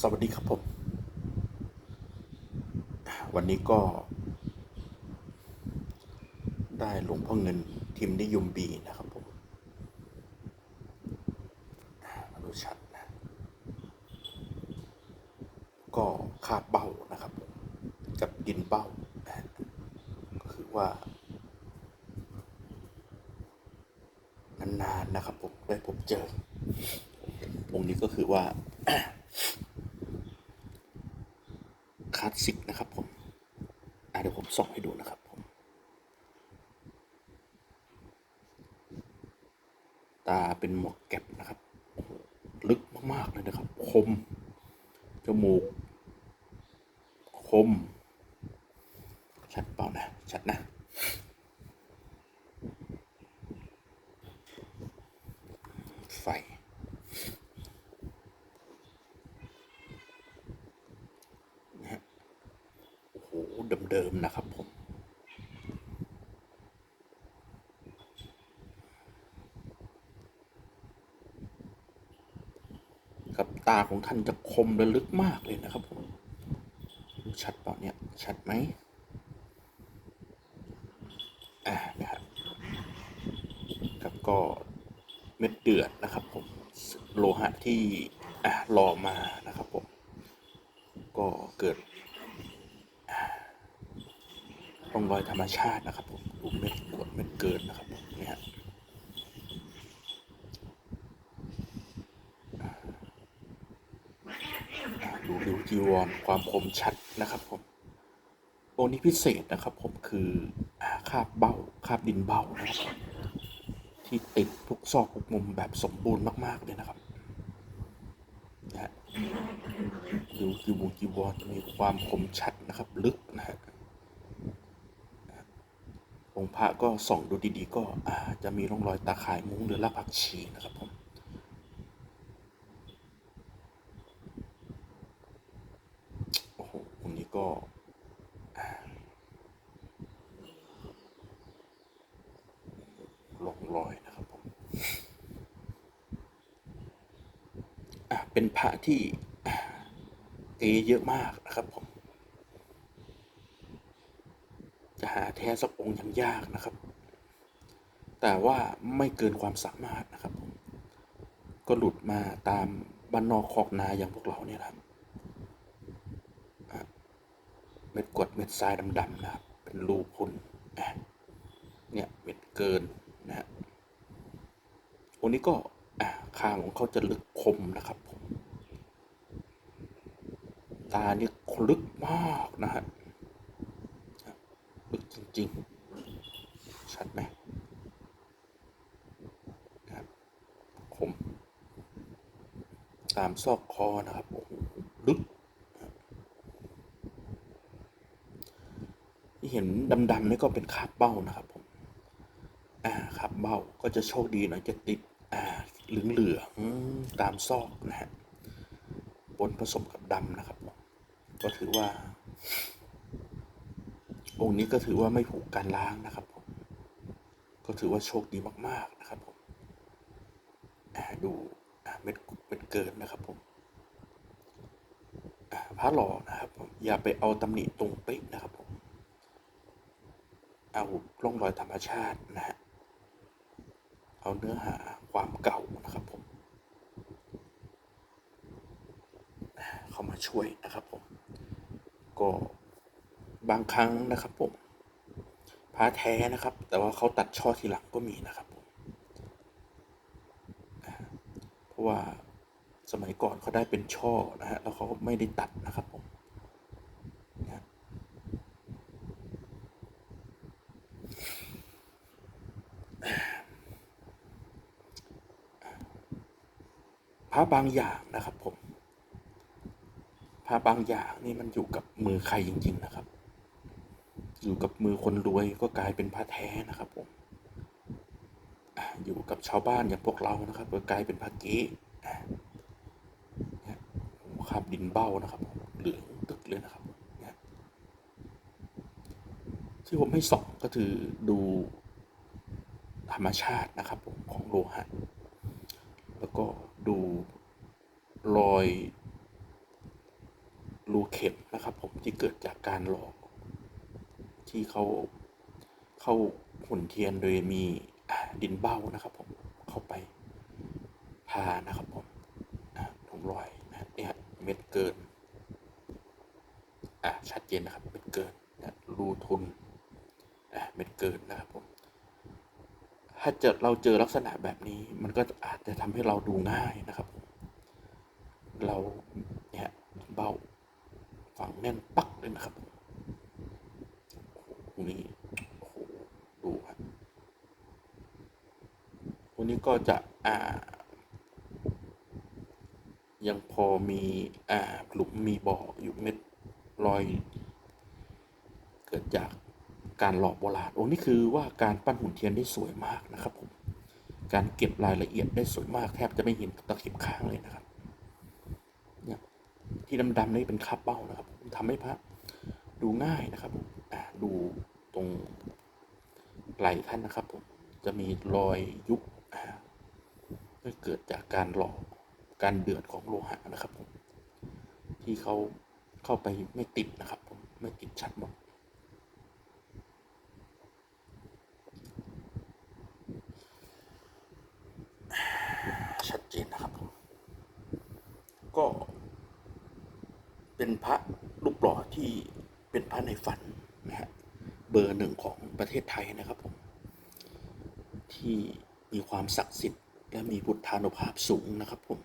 สวัสดีครับผม วันนี้ก็ ได้หลวงพ่อเงินทีมนิยมบีนะครับผมอะมาดูชัดนะ ก็คาบเบ้านะครับผมกับดินเบ้า ก็คือว่า นานๆนะครับผม ได้พบเจอองค์นี้ก็คือว่า คลาสสิกนะครับผมเดี๋ยวผมส่องให้ดูนะครับผมตาเป็นหมวกแก็บนะครับ ลึกมาก ๆ เลยนะครับ คม จมูก คม ชัดเปล่านะ ชัดนะ ไฟ นะฮะโอ้โห เดิ มนะครับผมกับตาของท่านจะคมและลึกมากเลยนะครับผมชัดเปล่าเนี่ยชัดไหมอ่านะครับครับก็เม็ดเดือดนะครับผมโลหะที่อ่าหล่อมานะครับผมก็เกิดอ่า ร่องรอยธรรมชาตินะครับผมดูเม็ดกวดเม็ดเกินนะครับผมเนี่ยฮะดูริ้วจีวรความคมชัดนะครับผมองค์นี้พิเศษนะครับผมคือคาบเบ้าคาบดินเบ้านะครับที่ติดทุกซอกทุกมุมแบบสมบูรณ์มาก ๆ เลยนะครับนะฮะดูจีวรจีวรมีความคมชัดนะครับ ลึกนะฮะ องค์พระก็ส่องดูดีๆ ก็อาจะมีร่องรอยตาข่ายมุ้งหรือรากผักชีนะครับผมโอ้โหองค์นี้ก็อ่าลงรอยนะครับผมอะเป็นพระที่เกเยอะมากนะครับผม จะหาแท้สักองค์ยังยากนะครับ แต่ว่าไม่เกินความสามารถนะครับผมก็หลุดมาตามบ้านนอกคอกนาอย่างพวกเราเนี่ยครับเม็ดกรดเม็ดทรายดำๆนะครับ เป็นรูพุนอะเนี่ยเม็ดเกินนะฮะองค์นี้ก็คางของเขาจะลึกคมนะครับผมตาเนี่ยลึกมากนะฮะ ลึกจริง ๆ ชัดไหมนะครับคมตามซอกคอนะครับลึกที่เห็นดำๆนี่ก็เป็นคาบเบ้านะครับผมอ่าคาบเบ้าก็จะโชคดีหน่อยจะติดอ่าเหลืองๆตามซอกนะฮะปนผสมกับดำนะครับผมก็ถือว่า องค์นี้ก็ถือว่าไม่ผูกการล้างนะครับผมก็ถือว่าโชคดีมากๆนะครับผมดูเม็ดเม็ดเกินนะครับผมพระหล่อนะครับผมอย่าไปเอาตำหนิตรงเป๊ะนะครับผมเอาร่องรอยธรรมชาตินะฮะเอาเนื้อหาความเก่านะครับผมเข้ามาช่วยนะครับผมก็ บางครั้งนะครับผมพระแท้นะครับ แต่ว่าเขาตัดช่อทีหลังก็มีนะครับผมเพราะว่าสมัยก่อนเขาได้เป็นช่อนะฮะแล้วเขาไม่ได้ตัดนะครับผมพระบางอย่างนะครับผมพระบางอย่างนี่มันอยู่กับมือใครจริง ๆ นะครับ อยู่กับมือคนรวยก็กลายเป็นพระแท้นะครับผมอยู่กับชาวบ้านอย่างพวกเรานะครับก็กลายเป็นพระเก๊อ่าเนี่ยโอ้โหคาบดินเบ้านะครับผมเหลืองตึกเลยนะครับที่ผมให้ส่องก็คือดูธรรมชาตินะครับผมของโลหะแล้วก็ดูรอยรูเข็มนะครับผมที่เกิดจากการหลอก ที่เขาเข้าหุ่นเทียนโดยมีดินเบ้านะครับผมเข้าไปทานะครับผมอ่าตรงรอยนะเนี่ยเม็ดเกินอ่าชัดเจนนะครับเม็ดเกินนะรูทุนอ่าเม็ดเกินนะครับผมถ้าเจอเราเจอลักษณะแบบนี้มันก็อาจจะทำให้เราดูง่ายนะครับผมเราเนี่ยเบ้าฝังแน่นปักเลยนะครับผมตรงนี้โอ้โหดูครับตรงนี้ ก็จะอ่ายังพอมีอ่าหลุมมีบ่ออยู่เม็ดรอย เกิดจากการหลอกโบราณโอ้นี่คือว่าการปั้นหุ่นเทียนได้สวยมากนะครับผมการเก็บรายละเอียดได้สวยมากแทบจะไม่เห็นตะเข็บค้างเลยนะครับเนี่ยที่ดำๆนี่เป็นคาบเบ้านะครับผมทำให้พระดูง่ายนะครับผมดูตรงไหล่ท่านนะครับผมจะมีรอยยุบ ก็เกิดจากการหลอกการเดือดของโลหะนะครับผมที่เขาเข้าไปไม่ติดนะครับผมไม่ติดชัดหมดชัดเจนนะครับผมก็เป็นพระรูปหล่อที่เป็นพระในฝันนะฮะเบอร์หนึ่งของประเทศไทยนะครับผมที่มีความศักดิ์สิทธิ์ และมีพุทธานุภาพสูงนะครับผม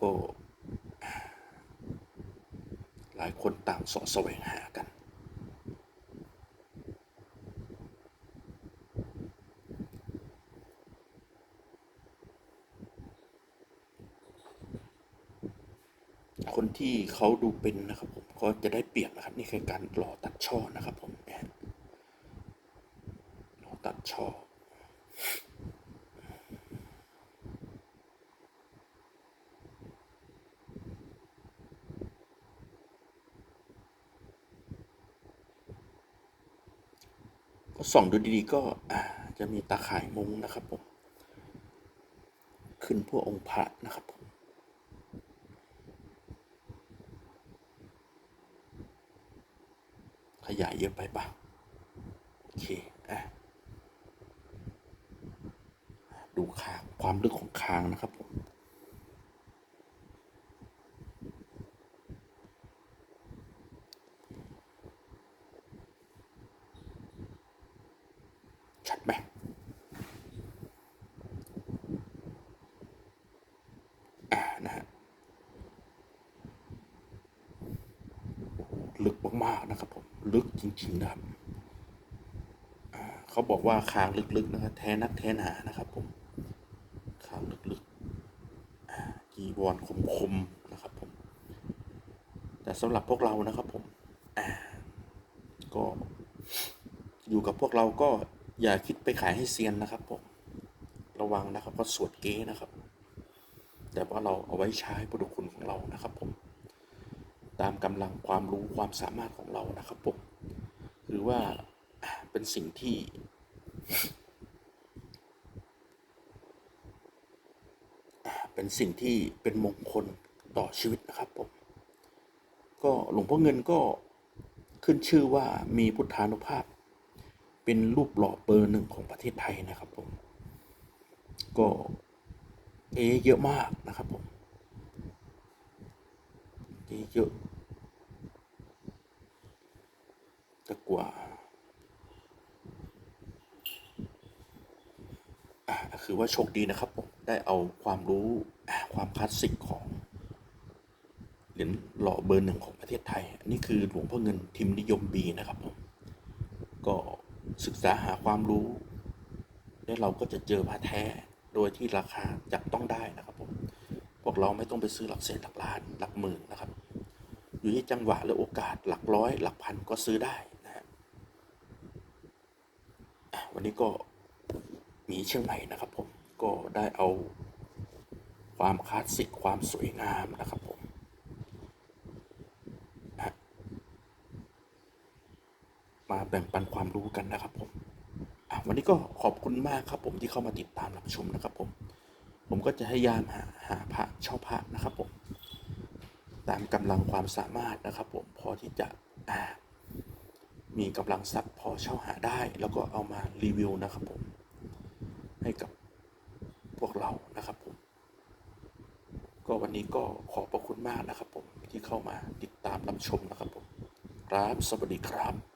ก็ หลายคนต่างสาะแสวงหากัน คนที่เขาดูเป็นนะครับผมก็จะได้เปรียบนะครับ นี่คือการหล่อตัดช่อนะครับผมหล่อตัดช่อ ก็ ส่องดูดีๆก็อ่าจะมีตาข่ายมุงนะครับผม ขึ้นพวกองค์พระนะครับผมขยายเยอะไปปะโอเคอะดูคางความลึกของคางนะครับผม ชัดไหมอ่า นะฮะ ลึกมากๆ นะครับผมลึกจริงๆนะครับเขาบอกว่าคางลึกๆนะครับแท้นักแท้หนานะครับผมคางลึกๆอ่าจีวรคมๆนะครับผมแต่สำหรับพวกเรานะครับผมก็อยู่กับพวกเราก็อย่าคิดไปขายให้เซียนนะครับผมระวังนะครับว่าสวดเก๊นะครับ แต่ว่าเราเอาไว้ใช้ประดุคุณของเรานะครับผม ตามกำลังความรู้ความสามารถของเรานะครับผมหรือว่าเป็นสิ่งที่ เป็นสิ่งที่เป็นมงคลต่อชีวิตนะครับผมก็หลวงพ่อเงินก็ขึ้นชื่อว่ามีพุทธานุภาพ เป็นรูปหล่อเบอร์หนึ่งของประเทศไทยนะครับผมก็เอเยอะมากนะครับผม เอเยอะแต่กว่าคือว่าโชคดีนะครับผมได้เอาความรู้ความคลาสสิกของเหรียญหล่อเบอร์หนึ่งของประเทศไทย อันนี้คือหลวงพ่อเงินทิมนิยมบีนะครับผมก็ศึกษาหาความรู้ แล้วเราก็จะเจอพระแท้โดยที่ราคาจับต้องได้นะครับผมพวกเราไม่ต้องไปซื้อหลักแสนหลักล้านหลักหมื่นนะครับ อยู่ที่จังหวะและโอกาสหลักร้อย หลักพันก็ซื้อได้นะฮะวันนี้ก็มีเชียงใหม่นะครับผมก็ได้เอาความคลาสสิกความสวยงามนะครับผมมาแบ่งปันความรู้กันนะครับผมวันนี้ก็ขอบคุณมากครับผมที่เข้ามาติดตามรับชมนะครับผม ผมก็จะพยายามหาหาพระเช่าพระนะครับผม ตามกำลังความสามารถนะครับผมพอที่จะมีกำลังทรัพย์พอเช่าหาได้ แล้วก็เอามารีวิวนะครับผมให้กับพวกเรานะครับผมก็วันนี้ก็ขอบพระคุณมากนะครับผมที่เข้ามาติดตามรับชมนะครับผมครับสวัสดีครับ